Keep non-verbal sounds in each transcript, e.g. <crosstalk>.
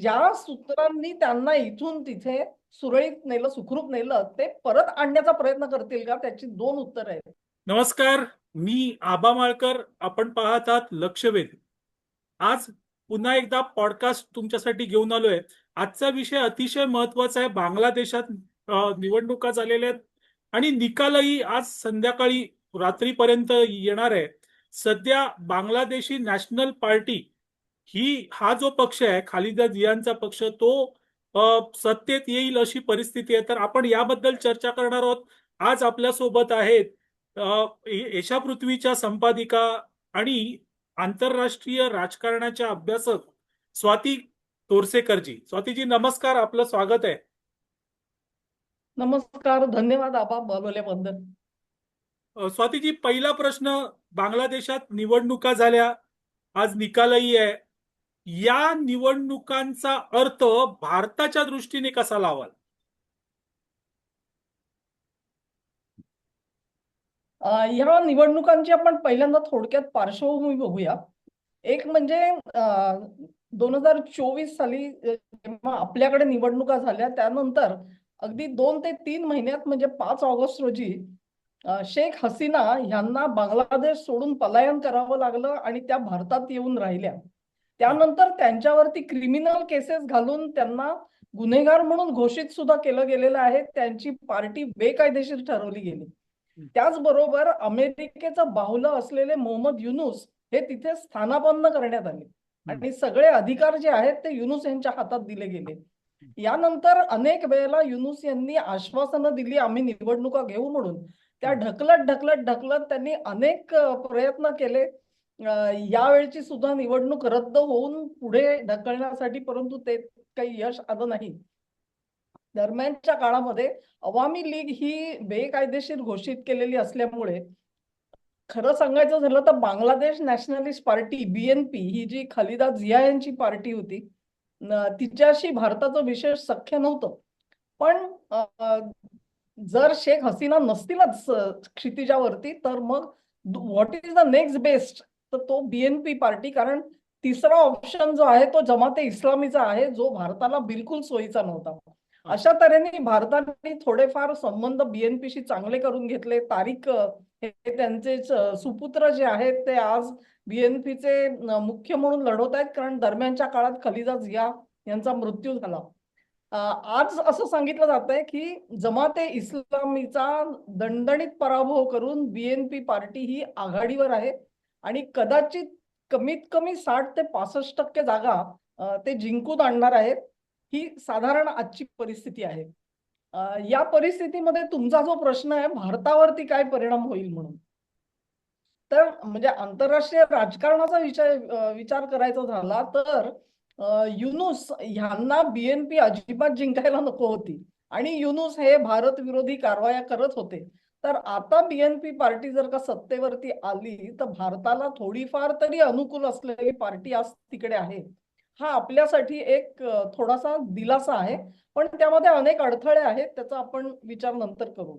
ज्या सूत्रांनी त्यांना इथून तिथे सुरळीत नेलं सुखरूप नेलं ते परत आणण्याचा प्रयत्न करतील का? त्याची दोन उत्तर आहेत. नमस्कार मी आबा माळकर. आपण पाहत आहात लक्षवेध. आज पुन्हा एकदा पॉडकास्ट तुमच्यासाठी घेऊन आलोय. आजचा विषय अतिशय महत्त्वाचा आहे. बांगलादेशात निवडणुका झालेल्या आहेत आणि निकालही आज संध्याकाळी रात्रीपर्यंत येणार आहे. सध्या बांगलादेशी नॅशनल पार्टी ही हा जो पक्ष आहे खालिदा जियांचा पक्ष तो सत्तेत येईल अशी परिस्थिती आहे. तर आपण याबद्दल चर्चा करणार आहोत. आज आपल्यासोबत आहेत एशा पृथ्वीच्या संपादिका आणि आंतरराष्ट्रीय राजकारणाच्या अभ्यासक स्वाती तोरसेकरजी. स्वातीजी नमस्कार. आपलं स्वागत आहे. नमस्कार. धन्यवाद आबा बोलवल्याबद्दल. स्वातीजी पहिला प्रश्न बांगलादेशात निवडणुका झाल्या. आज निकालही आहे. या निवडणुकांचा अर्थ भारताच्या दृष्टीने कसा लावाल? या निवडणुकांची आपण पहिल्यांदा थोडक्यात पार्श्वभूमी बघूया. एक म्हणजे दोन हजार चोवीस साली जेव्हा आपल्याकडे निवडणुका झाल्या त्यानंतर अगदी दोन ते तीन महिन्यात म्हणजे पाच ऑगस्ट रोजी शेख हसीना यांना बांगलादेश सोडून पलायन करावं लागलं आणि त्या भारतात येऊन राहिल्या. त्यानंतर त्यांच्यावरती क्रिमिनल केसेस घालून त्यांना गुन्हेगार म्हणून घोषित सुद्धा केलं गेलेलं आहे. त्यांची पार्टी बेकायदेशीर ठरवली गेली. त्याचबरोबर अमेरिकेचं बाहुलं असलेले मोहम्मद युनुस हे तिथे स्थानापन्न करण्यात आले. आणि सगळे अधिकार जे आहेत ते युनुस यांच्या हातात दिले गेले. यानंतर अनेक वेळेला युनुस यांनी आश्वासनं दिली आम्ही निवडणुका घेऊ म्हणून. त्या ढकलत ढकलत ढकलत त्यांनी अनेक प्रयत्न केले. यावेळची सुद्धा निवडणूक रद्द होऊन पुढे ढकलण्यासाठी परंतु ते काही यश आलं नाही. दरम्यानच्या काळामध्ये अवामी लीग ही बेकायदेशीर घोषित केलेली असल्यामुळे खरं सांगायचं झालं तर बांगलादेश नॅशनलिस्ट पार्टी बीएनपी ही जी खालिदा जिया यांची पार्टी होती तिच्याशी भारताचं विशेष सख्य नव्हतं. पण जर शेख हसीना नसतीलच क्षितिजावरती तर मग what is the next best तर तो बीएनपी पार्टी कारण तिसरा ऑप्शन जो आहे तो जमाते इस्लामीचा आहे जो भारताला बिलकुल सोयीचा नव्हता. अशा तऱ्हेने भारताने थोडेफार संबंध बीएनपीशी चांगले करून घेतले. तारिक अ, हे त्यांचे सुपुत्र जे आहेत ते आज बीएनपीचे मुख्य म्हणून लढवत आहेत. कारण दरम्यानच्या काळात खलिदा जिया यांचा मृत्यू झाला. आज असं सांगितलं जात आहे की जमाते इस्लामीचा दणदणीत पराभव करून बीएनपी पार्टी ही आघाडीवर आहे. आणि कदाचित कमीत कमी साठ ते पासष्ट टक्के जागा ते जिंकून आणणार आहेत ही साधारण आजची परिस्थिती आहे. या परिस्थितीमध्ये तुमचा जो प्रश्न आहे भारतावरती काय परिणाम होईल म्हणून? तर म्हणजे आंतरराष्ट्रीय राजकारणाचा विचार विचार करायचा झाला तर युनुस ह्यांना बीएनपी अजिबात जिंकायला नको होती. आणि युनुस हे भारत विरोधी कारवाया करत होते. तर आता बीएनपी पार्टी जर का सत्तेवरती आली तर भारताला थोडीफार तरी अनुकूल असलेली पार्टी आज तिकडे आहे. हा आपल्यासाठी एक थोडासा दिलासा आहे. पण त्यामध्ये अनेक अडथळे आहेत त्याचा आपण विचार नंतर करू.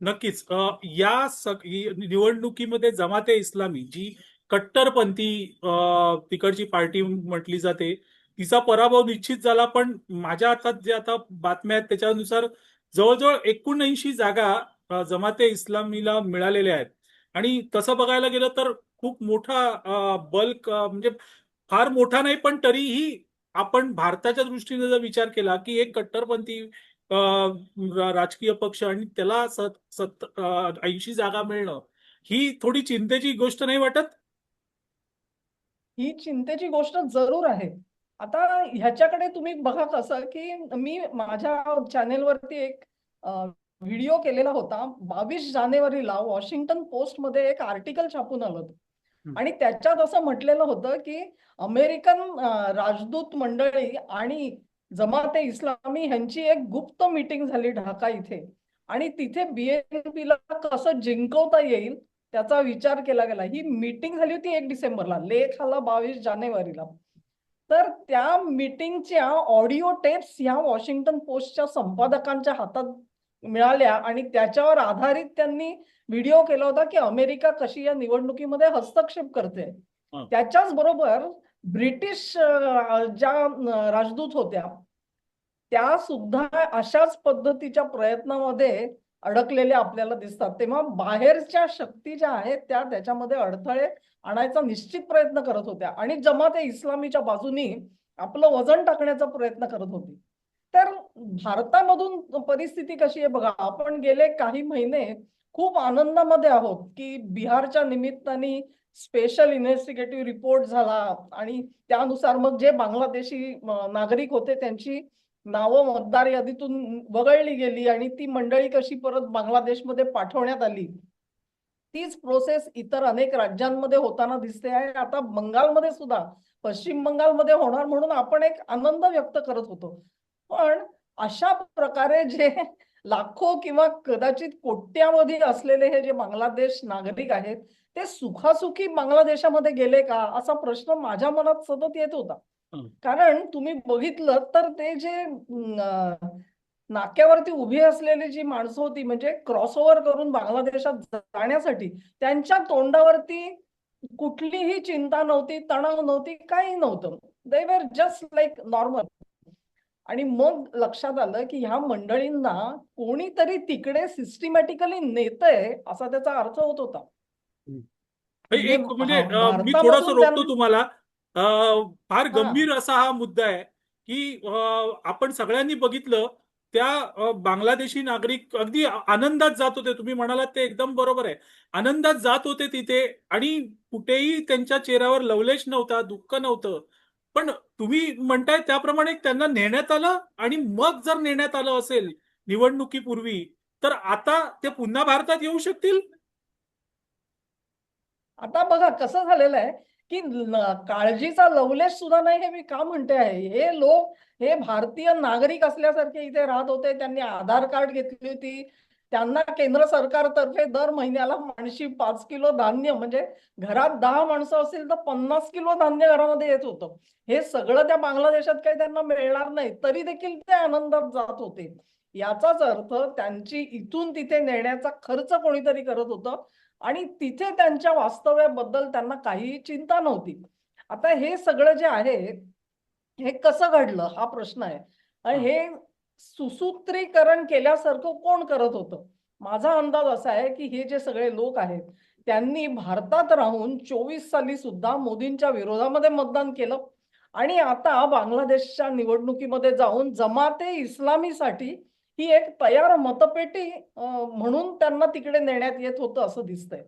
नक्कीच. या निवडणुकीमध्ये जमाते इस्लामी जी कट्टरपंथी तिकडची पार्टी म्हटली जाते तिचा पराभव निश्चित झाला पण माझ्या हातात जे आता बातम्या आहेत त्याच्यानुसार जवळजवळ एकोणऐंशी जागा जमाते इस्लामीला मिळालेले आहेत. आणि तसं बघायला गेलं तर खूप मोठा बल्क म्हणजे फार मोठा नाही पण तरीही आपण भारताच्या दृष्टीने जर विचार केला की एक कट्टरपंथी राजकीय पक्ष आणि त्याला सत सत ऐंशी जागा मिळणं ही थोडी चिंतेची गोष्ट नाही वाटत? ही चिंतेची गोष्ट जरूर आहे. आता ह्याच्याकडे तुम्ही बघा कसं की मी माझ्या चॅनेलवरती एक व्हिडिओ केलेला होता. बावीस जानेवारीला वॉशिंग्टन पोस्टमध्ये एक आर्टिकल छापून आलं होतं. आणि त्याच्यात असं म्हटलेलं होतं की अमेरिकन राजदूत मंडळी आणि जमाते इस्लामी ह्यांची एक गुप्त मीटिंग झाली ढाका इथे. आणि तिथे बीएनपीला कसं जिंकवता येईल त्याचा विचार केला गेला. ही मीटिंग झाली होती एक डिसेंबरला लेख आला बावीस जानेवारीला तर त्या मीटिंगच्या ऑडिओ टेप्स ह्या वॉशिंग्टन पोस्टच्या संपादकांच्या हातात मिळाल्या आणि त्याच्यावर आधारित त्यांनी व्हिडिओ केला होता की अमेरिका कशी या निवडणुकीमध्ये हस्तक्षेप करते. त्याच्याच बरोबर ब्रिटिश ज्या राजदूत होत्या त्या सुद्धा अशाच पद्धतीच्या प्रयत्नामध्ये अडकलेल्या आपल्याला दिसतात. तेव्हा बाहेरच्या शक्ती ज्या आहेत त्या त्याच्यामध्ये अडथळे आणायचा निश्चित प्रयत्न करत होत्या. आणि जमात इस्लामीच्या बाजूनी आपलं वजन टाकण्याचा प्रयत्न करत होती. तर भारतामधून परिस्थिती कशी आहे बघा आपण गेले काही महिने खूप आनंदामध्ये आहोत की बिहारच्या निमित्ताने स्पेशल इन्व्हेस्टिगेटिव्ह रिपोर्ट झाला आणि त्यानुसार मग जे बांगलादेशी नागरिक होते त्यांची नावं मतदार यादीतून वगळली गेली आणि ती मंडळी कशी परत बांगलादेशमध्ये पाठवण्यात आली. तीच प्रोसेस इतर अनेक राज्यांमध्ये होताना दिसते आहे. आता बंगालमध्ये सुद्धा पश्चिम बंगालमध्ये होणार म्हणून आपण एक आनंद व्यक्त करत होतो. पण अशा प्रकारे जे लाखो किंवा कदाचित कोट्यावधी असलेले हे जे बांगलादेश नागरिक आहेत ते सुखासुखी बांगलादेशामध्ये गेले का? असा प्रश्न माझ्या मनात सतत येत होता. कारण तुम्ही बघितलं तर ते जे नाक्यावरती उभी असलेली जी माणसं होती म्हणजे क्रॉसओव्हर करून बांगलादेशात जाण्यासाठी त्यांच्या तोंडावरती कुठलीही चिंता नव्हती तणाव नव्हती काही नव्हतं. दे वर जस्ट लाईक नॉर्मल आणि मग लक्षात आलं की ह्या मंडळींना कोणीतरी तिकडे सिस्टमॅटिकली नेतंय असा त्याचा अर्थ होत होता. एक म्हणजे हा, अ, मी थोडस रोखतो तुम्हाला. फार. गंभीर असा हा मुद्दा आहे की आपण सगळ्यांनी बघितलं त्या बांगलादेशी नागरिक अगदी आनंदात जात होते. तुम्ही म्हणालात ते एकदम बरोबर आहे. आनंदात जात होते तिथे आणि कुठेही त्यांच्या चेहऱ्यावर लवलेश नव्हता दुःख नव्हतं. पण तुम्ही म्हणताय त्याप्रमाणे त्यांना नेण्यात आलं आणि मग जर नेण्यात आलं असेल निवडणुकीपूर्वी तर आता ते पुन्हा भारतात येऊ शकतील? आता बघा कसं झालेलं आहे की काळजीचा लवलेश सुद्धा नाही हे मी का म्हणते आहे? हे लोक हे भारतीय नागरिक असल्यासारखे इथे राहत होते त्यांनी आधार कार्ड घेतली होती त्यांना केंद्र सरकारतर्फे दर महिन्याला माणशी पाच किलो धान्य म्हणजे घरात दहा माणसं असतील तर पन्नास किलो धान्य घरामध्ये येत होतं. हे सगळं त्या बांगलादेशात काही त्यांना मिळणार नाही तरी देखील ते आनंदात जात होते. याचाच अर्थ त्यांची इथून तिथे नेण्याचा खर्च कोणीतरी करत होतं आणि तिथे त्यांच्या वास्तव्याबद्दल त्यांना काही चिंता नव्हती. आता हे सगळं जे आहे हे कसं घडलं? हा प्रश्न आहे. आणि हा. सुसूत्रीकरण केल्यासारखं कोण करत होतं? माझा अंदाज असा आहे की हे जे सगळे लोक आहेत त्यांनी भारतात राहून चोवीस साली सुद्धा मोदींच्या विरोधामध्ये मतदान केलं. आणि आता बांगलादेशच्या निवडणुकीमध्ये जाऊन जमाते इस्लामीसाठी ही एक तयार मतपेटी म्हणून त्यांना तिकडे नेण्यात येत होतं असं दिसतंय.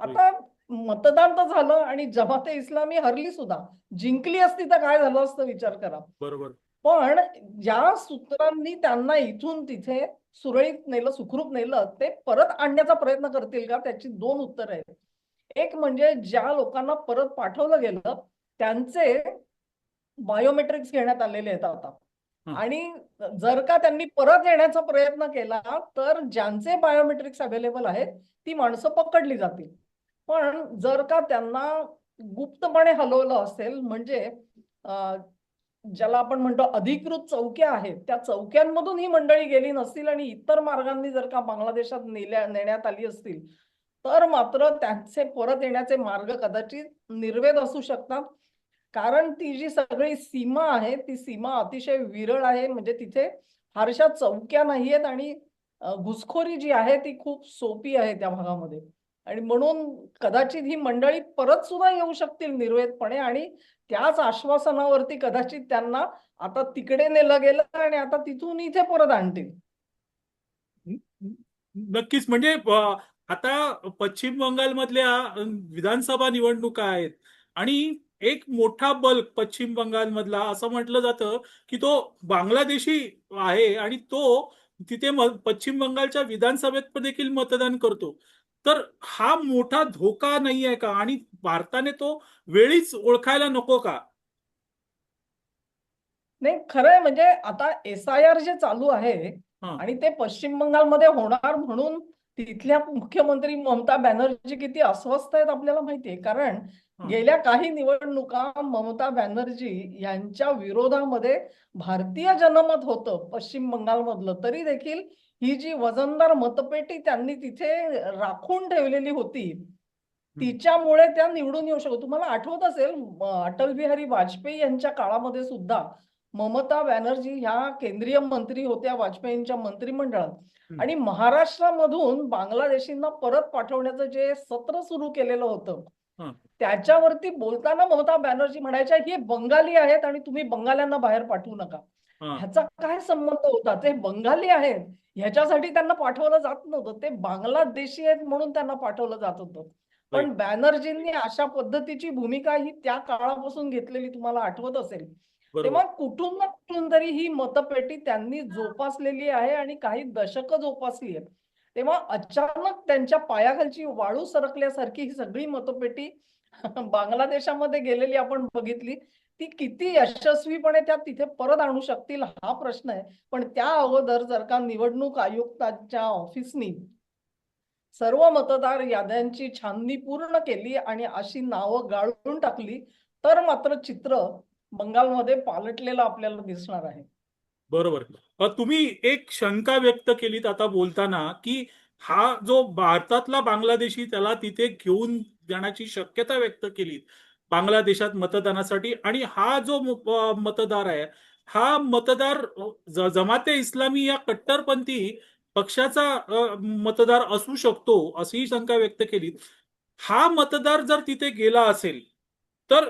आता मतदान तर झालं आणि जमाते इस्लामी हरली सुद्धा. जिंकली असती तर काय झालं असतं विचार करा. बरोबर. पण ज्या सूत्रांनी त्यांना इथून तिथे सुरळीत नेलं सुखरूप नेलं ते परत आणण्याचा प्रयत्न करतील का? त्याची दोन उत्तर आहेत. एक म्हणजे ज्या लोकांना परत पाठवलं गेलं त्यांचे बायोमेट्रिक्स घेण्यात आलेले आहेत आता. आणि जर का त्यांनी परत येण्याचा प्रयत्न केला तर ज्यांचे बायोमेट्रिक्स अवेलेबल आहेत ती माणसं पकडली जातील. पण जर का त्यांना गुप्तपणे हलवलं असेल म्हणजे ज्याला आपण म्हणतो अधिकृत चौक्या आहेत त्या चौक्यांमधून ही मंडळी गेली नसतील आणि इतर मार्गांनी जर का बांगलादेशात नेल्या नेण्यात आली असतील तर मात्र त्यांचे परत येण्याचे मार्ग कदाचित निर्वेद असू शकतात. कारण ती जी सगळी सीमा आहे ती सीमा अतिशय विरळ आहे म्हणजे तिथे फारशा चौक्या नाहीयेत आणि घुसखोरी जी आहे ती खूप सोपी आहे त्या भागामध्ये. आणि म्हणून कदाचित ही मंडळी परत सुद्धा येऊ शकतील निर्वेदपणे आणि त्याच आश्वासनावरती कदाचित त्यांना आता तिकडे नेलं गेलं आणि आता तिथून इथे परत आणतील. नक्कीच. म्हणजे आता पश्चिम बंगालमधल्या मधल्या विधानसभा निवडणुका आहेत आणि एक मोठा बल्क पश्चिम बंगालमधला असं म्हटलं जातं की तो बांगलादेशी आहे आणि तो तिथे पश्चिम बंगालच्या विधानसभेत देखील मतदान करतो. तर हा मोठा धोका नाही आहे का? आणि भारताने तो वेळीच ओळखायला नको का? नाही खरंय. म्हणजे आता एस आय आर जे चालू आहे. आणि ते पश्चिम बंगालमध्ये होणार म्हणून तिथल्या मुख्यमंत्री ममता बॅनर्जी किती अस्वस्थ आहेत आपल्याला माहितीये. कारण. गेल्या काही निवडणुका ममता बॅनर्जी यांच्या विरोधामध्ये भारतीय जनमत होतं पश्चिम बंगालमधलं. तरी देखील ही जी वजनदार मतपेटी त्यांनी तिथे राखून ठेवलेली होती तिच्यामुळे त्या निवडून येऊ शकतो. तुम्हाला आठवत असेल अटल बिहारी वाजपेयी यांच्या काळामध्ये सुद्धा ममता बॅनर्जी ह्या केंद्रीय मंत्री होत्या वाजपेयींच्या मंत्रिमंडळात. आणि महाराष्ट्रामधून बांगलादेशींना परत पाठवण्याचं जे सत्र सुरू केलेलं होतं. त्याच्यावरती बोलताना ममता बॅनर्जी म्हणायच्या हे बंगाली आहेत आणि तुम्ही बंगाल्यांना बाहेर पाठवू नका. ह्याचा काय संबंध होता? ते बंगाली आहेत. ह्याच्यासाठी त्यांना पाठवलं जात नव्हतं. ते बांगलादेशी आहेत म्हणून त्यांना पाठवलं जात होतं. पण. बॅनर्जींनी अशा पद्धतीची भूमिका ही त्या काळापासून घेतलेली तुम्हाला आठवत असेल. तेव्हा कुठून ना कुठून तरी ही मतपेटी त्यांनी जोपासलेली आहे आणि काही दशकं जोपासली आहेत. तेव्हा अचानक त्यांच्या पायाखालची वाळू सरकल्यासारखी ही सगळी मतपेटी <laughs> बांगलादेशामध्ये गेलेली आपण बघितली. ती किती यशस्वीपणे त्या तिथे परत आणू शकतील हा प्रश्न आहे. पण त्या अगोदर जर का निवडणूक आयुक्ताच्या ऑफिसनी सर्व मतदार याद्यांची छाननी पूर्ण केली आणि अशी नावं गाळून टाकली तर मात्र चित्र बंगालमध्ये पालटलेलं आपल्याला दिसणार आहे. बरोबर. तुम्ही एक शंका व्यक्त केलीत आता बोलताना की हा जो भारतातला बांगलादेशी त्याला तिथे घेऊन जाण्याची शक्यता व्यक्त केली बांगलादेशात मतदानासाठी आणि हा जो मतदार आहे हा मतदार जमाते इस्लामी या कट्टरपंथी पक्षाचा मतदार असू शकतो अशीही शंका व्यक्त केली. हा मतदार जर तिथे गेला असेल तर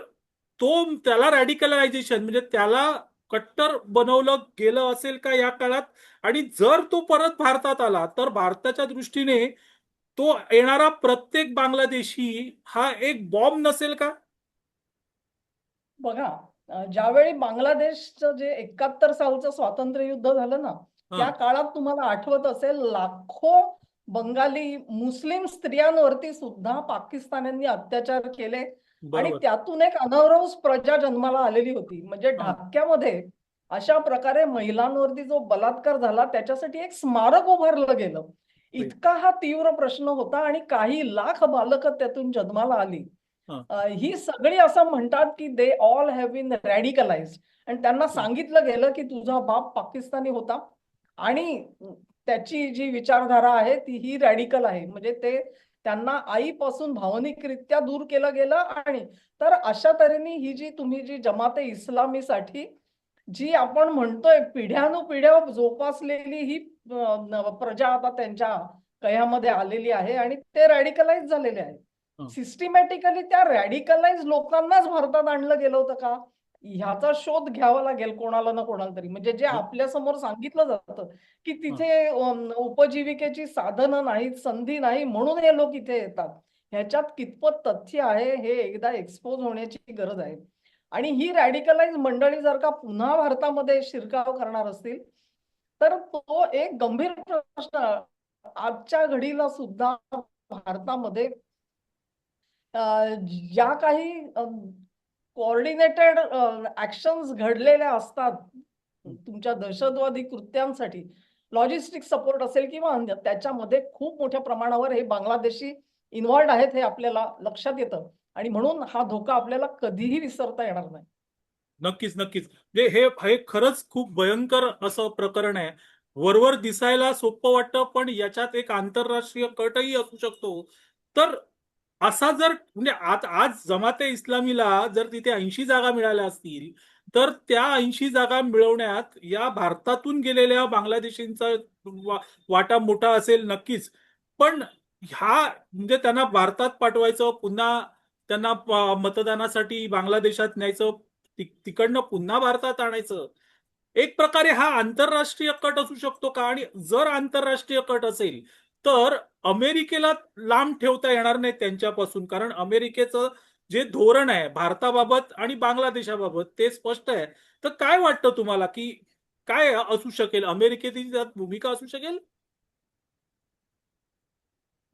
तो त्याला रॅडिकलायझेशन म्हणजे त्याला कट्टर बनवलं गेलं असेल का या काळात? आणि जर तो परत भारतात आला तर भारताच्या दृष्टीने तो येणारा प्रत्येक बांगलादेशी हा एक बॉम्ब नसेल का? बघा ज्यावेळी बांगलादेशचं जे एकाहत्तर सालचं स्वातंत्र्य युद्ध झालं ना त्या काळात तुम्हाला आठवत असेल लाखो बंगाली मुस्लिम स्त्रियांवरती सुद्धा पाकिस्तान्यांनी अत्याचार केले. आणि त्यातून एक अनवरस प्रजा जन्माला आलेली होती. म्हणजे. ढाक्यामध्ये अशा प्रकारे महिलांवरती जो बलात्कार झाला त्याच्यासाठी एक स्मारक उभारलं गेलं. इतका हा तीव्र प्रश्न होता आणि काही लाख बालकं त्यातून जन्माला आली. हा. सगळी असं म्हणतात की they all have been radicalise आणि त्यांना सांगितलं गेलं की तुझा बाप पाकिस्तानी होता आणि त्याची जी विचारधारा आहे ती ही रॅडिकल आहे म्हणजे ते त्यांना आईपासून भावनिकरित्या दूर केलं गेलं आणि तर अशा तऱ्हेने ही जी तुम्ही जी जमाते इस्लामीसाठी जी आपण म्हणतोय पिढ्यानुपिढ्या जोपासलेली ही प्रजा आता त्यांच्या कह्यामध्ये आलेली आहे आणि ते रॅडिकलाइज झालेले हं. सिस्टमॅटिकली त्या रॅडिकलाइज लोकांनाच भारतात आणलं गेलं होतं का? ह्याचा शोध घ्यावा लागेल कोणाला ना कोणाला तरी. म्हणजे जे हं. आपल्यासमोर सांगितलं जातं की तिथे उपजीविकेची साधनं नाहीत संधी नाही म्हणून हे लोक इथे येतात. ह्याच्यात कितपत तथ्य आहे हे एकदा एक्सपोज होण्याची गरज आहे. आणि ही रॅडिकलाइज मंडळी जर का पुन्हा भारतामध्ये शिरकाव करणार असतील तर तो एक गंभीर प्रश्न. आजच्या घडीला सुद्धा भारतामध्ये ज्या काही कोऑर्डिनेटेड ऍक्शन्स घडलेल्या असतात तुमच्या दहशतवादी कृत्यांसाठी लॉजिस्टिक सपोर्ट असेल किंवा अन्य त्याच्यामध्ये खूप मोठ्या प्रमाणावर हे बांगलादेशी इन्व्हॉल्ड आहेत हे आपल्याला लक्षात येतं. आणि म्हणून हा धोका आपल्याला कधीही विसरता येणार नाही. नक्कीच नक्कीच. म्हणजे हे हे खरंच खूप भयंकर असं प्रकरण आहे. वरवर दिसायला सोपं वाटतं पण याच्यात एक आंतरराष्ट्रीय कटही असू शकतो. तर असा जर म्हणजे आज आज जमाते इस्लामीला जर तिथे ऐंशी जागा मिळाल्या असतील तर त्या ऐंशी जागा मिळवण्यात या भारतातून गेलेल्या बांगलादेशींचा वा- वाटा मोठा असेल नक्कीच. पण ह्या म्हणजे त्यांना भारतात पाठवायचं पुन्हा त्यांना मतदानासाठी बांगलादेशात न्यायचं तिकडनं पुन्हा भारतात आणायचं. एक प्रकारे हा आंतरराष्ट्रीय कट असू शकतो का? आणि जर आंतरराष्ट्रीय कट असेल तर अमेरिकेला लांब ठेवता येणार नाही त्यांच्यापासून कारण अमेरिकेचं जे धोरण आहे भारताबाबत आणि बांगलादेशाबाबत ते स्पष्ट आहे. तर काय वाटतं तुम्हाला की काय असू शकेल? अमेरिकेची त्यात भूमिका असू शकेल?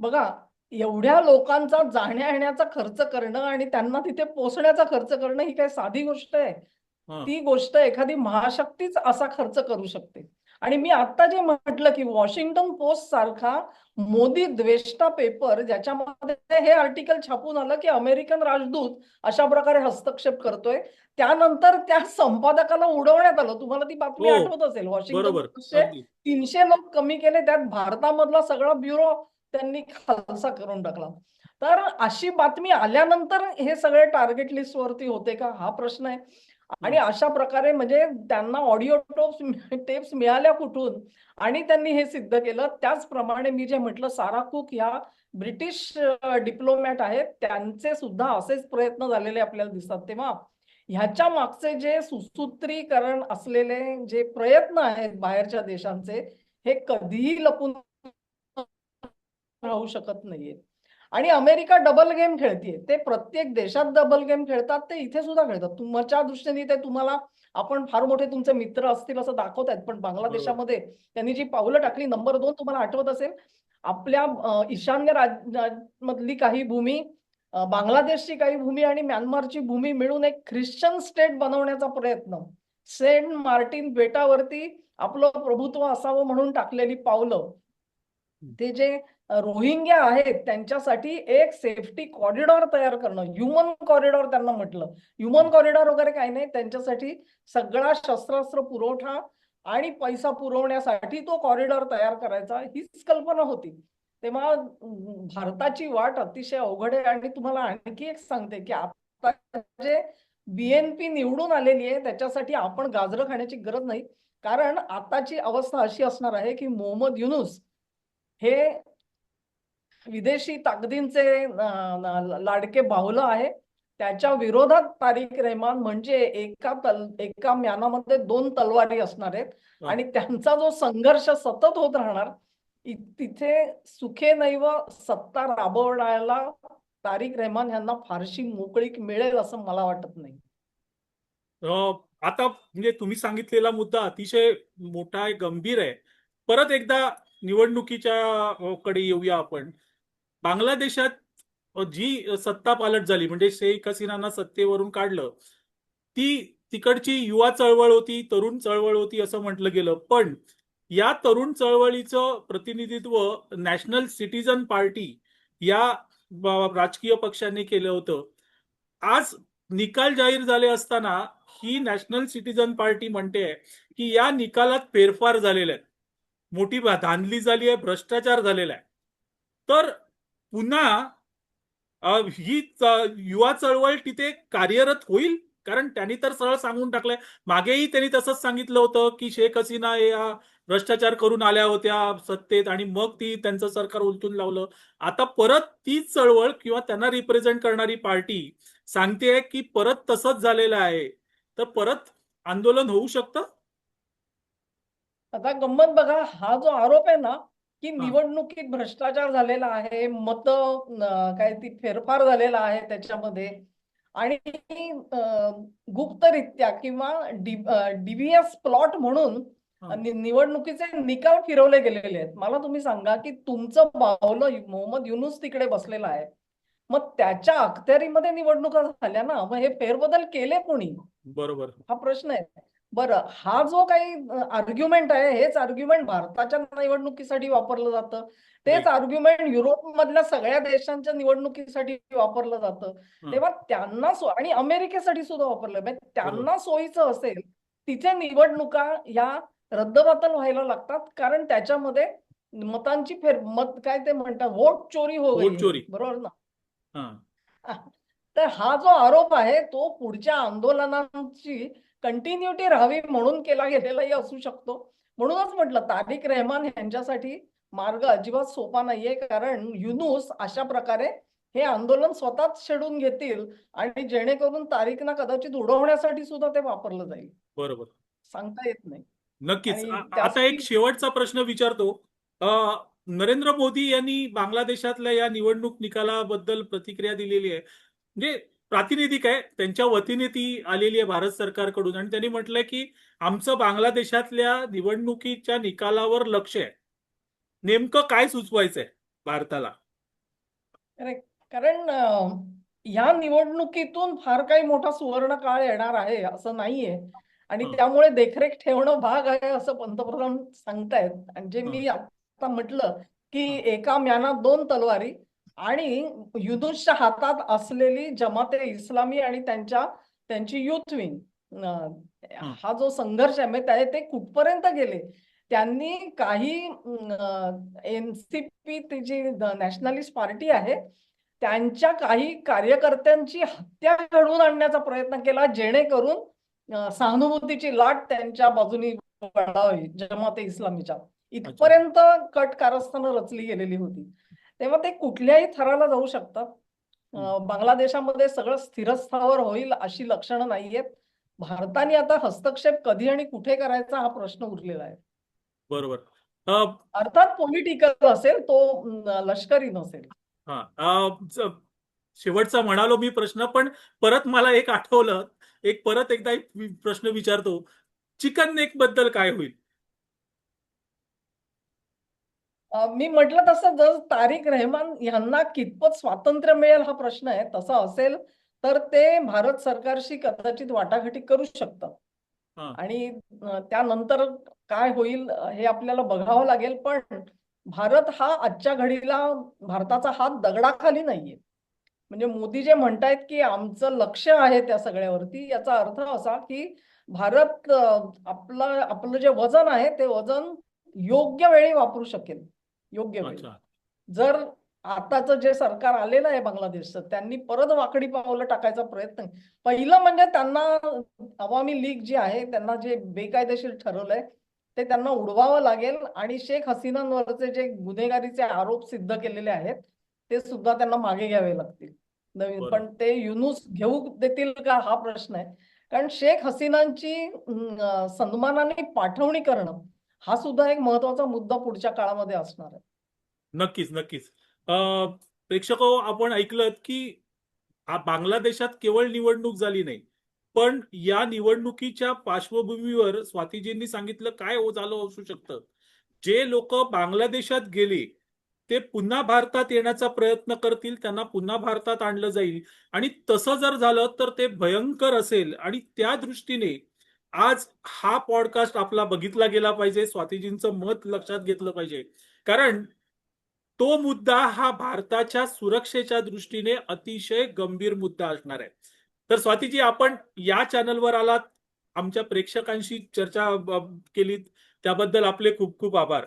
बघा एवढ्या लोकांचा जाण्या येण्याचा खर्च करणं आणि त्यांना तिथे पोहोचण्याचा खर्च करणं ही काही साधी गोष्ट आहे. ती गोष्ट एखादी महाशक्तीच असा खर्च करू शकते. आणि मी आता जे म्हटलं की वॉशिंग्टन पोस्ट सारखा मोदी द्वेष्टा पेपर ज्याच्यामध्ये हे आर्टिकल छापून आलं की अमेरिकन राजदूत अशा प्रकारे हस्तक्षेप करतोय त्यानंतर त्या संपादकाला उडवण्यात आलं. तुम्हाला ती बातमी हो, आठवत असेल वॉशिंग्टन तीनशे लोक कमी केले त्यात भारतामधला सगळा ब्युरो त्यांनी खालसा करून टाकला. तर अशी बातमी आल्यानंतर हे सगळे टार्गेट लिस्ट वरती होते का? हा प्रश्न आहे. आणि अशा प्रकारे म्हणजे त्यांना ऑडिओ टोप्स टेप्स मिळाल्या कुठून? आणि त्यांनी हे सिद्ध केलं. त्याचप्रमाणे मी जे म्हटलं सारा कुक ह्या ब्रिटिश डिप्लोमॅट आहेत. त्यांचे सुद्धा असेच प्रयत्न झालेले आपल्याला दिसतात. तेव्हा ह्याच्या मागचे जे सुसूत्रीकरण असलेले जे प्रयत्न आहेत बाहेरच्या देशांचे हे कधीही लपून राहू शकत नाहीये आणि अमेरिका डबल गेम खेळतीये. ते प्रत्येक देशात डबल गेम खेळतात ते इथे सुद्धा खेळतात. तुमच्या दृष्टीने ते तुम्हाला आपण फार मोठे तुमचे मित्र असतील असं दाखवत आहेत पण बांगलादेशामध्ये त्यांनी जी पावलं टाकली नंबर दोन तुम्हाला आठवत असेल आपल्या ईशान्य राज मधली काही भूमी बांगलादेशची काही भूमी आणि म्यानमारची भूमी मिळून एक ख्रिश्चन स्टेट बनवण्याचा प्रयत्न. सेंट मार्टिन बेटावरती आपलं प्रभुत्व असावं म्हणून टाकलेली पावलं. ते जे रोहिंग्या आहेत त्यांच्यासाठी एक सेफ्टी कॉरिडॉर तयार करणं ह्युमन कॉरिडॉर त्यांना म्हटलं. ह्युमन कॉरिडॉर वगैरे काही नाही त्यांच्यासाठी सगळा शस्त्रास्त्र पुरवठा आणि पैसा पुरवण्यासाठी तो कॉरिडॉर तयार करायचा हीच कल्पना होती. तेव्हा भारताची वाट अतिशय अवघड आहे आणि तुम्हाला आणखी एक सांगते की आता जे बीएनपी निवडून आलेली आहे त्याच्यासाठी आपण गाजरं खाण्याची गरज नाही. कारण आताची अवस्था अशी असणार आहे की मोहम्मद युनुस हे विदेशी ताकदींचे लाडके बाहुलं आहे. त्याच्या विरोधात तारिक रहमान म्हणजे एका तल एका म्यानामध्ये दोन तलवारी असणार आहेत. आणि त्यांचा जो संघर्ष सतत होत राहणार तिथे सुखे नैव सत्ता राबवण्याला तारिक रहमान यांना फारशी मोकळीक मिळेल असं मला वाटत नाही. आता म्हणजे तुम्ही सांगितलेला मुद्दा अतिशय मोठा आहे गंभीर आहे. परत एकदा निवडणुकीच्या कडे येऊया आपण. बांगलादेशात जी सत्ता पालट झाली म्हणजे शेख हसीनांना सत्तेवरून काढलं ती तिकडची युवा चळवळ होती तरुण चळवळ होती असं म्हटलं गेलं. पण या तरुण चळवळीचं प्रतिनिधित्व नॅशनल सिटीजन पार्टी या राजकीय पक्षाने केलं होतं. आज निकाल जाहीर झाले असताना ही नॅशनल सिटीजन पार्टी म्हणते की या निकालात फेरफार झालेले आहेत. मोठी धांधली धांदली झाली आहे भ्रष्टाचार झालेला आहे. तर पुन्हा ही युवा चळवळ तिथे कार्यरत होईल? कारण त्यांनी तर सरळ सांगून टाकलंय. मागेही त्यांनी तसंच सांगितलं होतं की शेख हसीना या भ्रष्टाचार करून आल्या होत्या सत्तेत आणि मग ती त्यांचं सरकार उलटून लावलं. आता परत तीच चळवळ किंवा त्यांना रिप्रेझेंट करणारी पार्टी सांगते की परत तसंच झालेलं आहे. तर परत आंदोलन होऊ शकतं? आता गंमत बघा हा जो आरोप आहे ना की. निवडणुकीत भ्रष्टाचार झालेला आहे मत काय ती फेरफार झालेला आहे त्याच्यामध्ये. आणि गुप्तरित्या किंवा डीबीएस प्लॉट म्हणून निवडणुकीचे निकाल फिरवले गेलेले आहेत. मला तुम्ही सांगा की तुमचं बावलं मोहम्मद युनुस तिकडे बसलेला आहे. मग त्याच्या अखत्यारीमध्ये निवडणुका झाल्या ना मग हे फेरबदल केले कोणी? बरोबर. हा प्रश्न आहे. बरं हा जो काही आर्ग्युमेंट आहे हेच आर्ग्युमेंट भारताच्या निवडणुकीसाठी वापरलं जातं तेच. आर्ग्युमेंट युरोप मधल्या सगळ्या देशांच्या निवडणुकीसाठी वापरलं जातं. तेव्हा त्यांना सो आणि अमेरिकेसाठी सुद्धा वापरलं म्हणजे त्यांना सोयीचं असेल तिथे निवडणुका या रद्दबातल व्हायला लागतात कारण त्याच्यामध्ये मतांची फेर मत काय ते म्हणतात वोट चोरी हो गई. चोरी. बरोबर ना हा तर हा जो आरोप आहे तो पुढच्या आंदोलनांची कंटिन्युटी राहावी म्हणून केला गेलेलाही असू शकतो. म्हणूनच म्हटलं तारिक रहमान यांच्यासाठी मार्ग अजिबात सोपा नाहीये कारण युनुस अशा प्रकारे हे आंदोलन स्वतःच छेडून घेतील आणि जेणेकरून तारिकना कदाचित उडवण्यासाठी सुद्धा ते वापरलं जाईल. बरोबर. सांगता येत नाही. नक्कीच. आता एक शेवटचा प्रश्न विचारतो. नरेंद्र मोदी यांनी बांगलादेशातल्या या निवडणूक निकालाबद्दल प्रतिक्रिया दिलेली आहे. म्हणजे प्रातिनिधिक आहे त्यांच्या वतीने ती आलेली आहे भारत सरकारकडून आणि त्यांनी म्हटलंय की आमचं बांगलादेशातल्या निवडणुकीच्या निकालावर लक्ष आहे नेमकं काय सुचवायचंय भारताला. कारण ह्या निवडणुकीतून फार काही मोठा सुवर्ण काळ येणार आहे असं नाहीये आणि. त्यामुळे देखरेख ठेवणं भाग आहे असं पंतप्रधान सांगतायत आणि जे मी आता म्हटलं की. एका म्यानात दोन तलवारी आणि युनुसच्या हातात असलेली जमाते इस्लामी आणि त्यांच्या त्यांची युथ विंग हा. जो संघर्ष आहे म्हणजे ते कुठपर्यंत गेले? त्यांनी काही एनसीपी ती जी नॅशनलिस्ट पार्टी आहे त्यांच्या काही कार्यकर्त्यांची हत्या घडवून आणण्याचा प्रयत्न केला जेणेकरून सहानुभूतीची लाट त्यांच्या बाजूनी जमाते इस्लामीच्या. इथपर्यंत कट कारस्थानं रचली गेलेली होती. तेव्हा ते कुठल्याही थराला जाऊ शकतात. बांगलादेशामध्ये सगळं स्थिरस्थावर होईल अशी लक्षणं नाहीयेत. भारताने आता हस्तक्षेप कधी आणि कुठे करायचा हा प्रश्न उरलेला आहे. बरोबर. अर्थात पॉलिटिकल असेल तो लष्करी नसेल. हा शेवटचा म्हणालो मी प्रश्न पण परत मला एक आठवलं. एक परत एकदा एक प्रश्न विचारतो. चिकन नेकबद्दल काय होईल? मी म्हटलं तसं जर तारिक रहमान यांना कितपत स्वातंत्र्य मिळेल हा प्रश्न आहे तसं असेल तर ते भारत सरकारशी कदाचित वाटाघाटी करू शकतात. आणि त्यानंतर काय होईल हे आपल्याला बघावं लागेल पण भारत हा आजच्या घडीला भारताचा हात दगडाखाली नाहीये. म्हणजे मोदी जे म्हणतायत की आमचं लक्ष आहे त्या सगळ्यावरती याचा अर्थ असा की भारत आपलं आपलं जे वजन आहे ते वजन योग्य वेळी वापरू शकेल. योग्य वेळी. अच्छा. जर आताचं जे सरकार आलेलं आहे बांगलादेशचं त्यांनी परत वाकडी पावलं टाकायचा प्रयत्न पहिलं म्हणजे त्यांना अवामी लीग जी आहे त्यांना जे बेकायदेशीर ठरवलंय ते त्यांना उडवावं लागेल आणि शेख हसीनांवरचे जे गुन्हेगारीचे आरोप सिद्ध केलेले आहेत ते सुद्धा त्यांना मागे घ्यावे लागतील. नवीन. पण ते युनुस घेऊ देतील का हा प्रश्न आहे. कारण शेख हसीनांची सन्मानाने पाठवणी करणं हा सुद्धा एक महत्त्वाचा मुद्दा पुढच्या काळामध्ये असणार आहे. नक्कीच नक्कीच. प्रेक्षक हो, आपण ऐकलं की बांगलादेशात केवळ निवडणूक झाली नाही पण या निवडणुकीच्या पार्श्वभूमीवर स्वातीजींनी सांगितलं काय हो झालं असू शकतं. जे लोक बांगलादेशात गेले ते पुन्हा भारतात येण्याचा प्रयत्न करतील त्यांना पुन्हा भारतात आणलं जाईल. आणि तसं जर झालं तर ते भयंकर असेल. आणि त्या दृष्टीने आज हा पॉडकास्ट आपला बघितला गेला पाहिजे स्वातीजींचं मत लक्षात घेतलं पाहिजे. कारण तो मुद्दा हा भारताच्या सुरक्षेच्या दृष्टीने अतिशय गंभीर मुद्दा असणार आहे. तर स्वातीजी आपण या चॅनलवर आलात. आमच्या प्रेक्षकांशी चर्चा अ, केलीत. त्याबद्दल आपले खूप खूप आभार.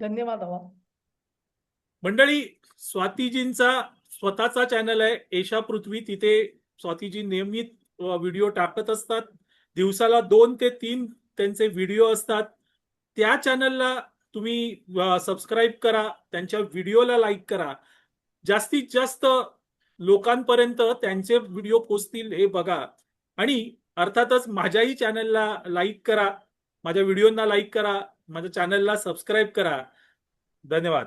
धन्यवाद मंडळी स्वातीजींचा स्वतःचा चॅनल आहे. एशा पृथ्वी तिथे स्वातीजी नियमित व्हिडिओ टाकत असतात. दिवसाला दोन ते तीन त्यांचे व्हिडिओ असतात. त्या चॅनलला तुम्ही सबस्क्राईब करा. त्यांच्या व्हिडिओला लाईक करा. जास्तीत जास्त लोकांपर्यंत त्यांचे व्हिडिओ पोचतील हे बघा. आणि अर्थातच माझ्याही चॅनलला लाईक करा. माझ्या व्हिडिओना लाईक करा. माझ्या चॅनलला सबस्क्राईब करा. धन्यवाद.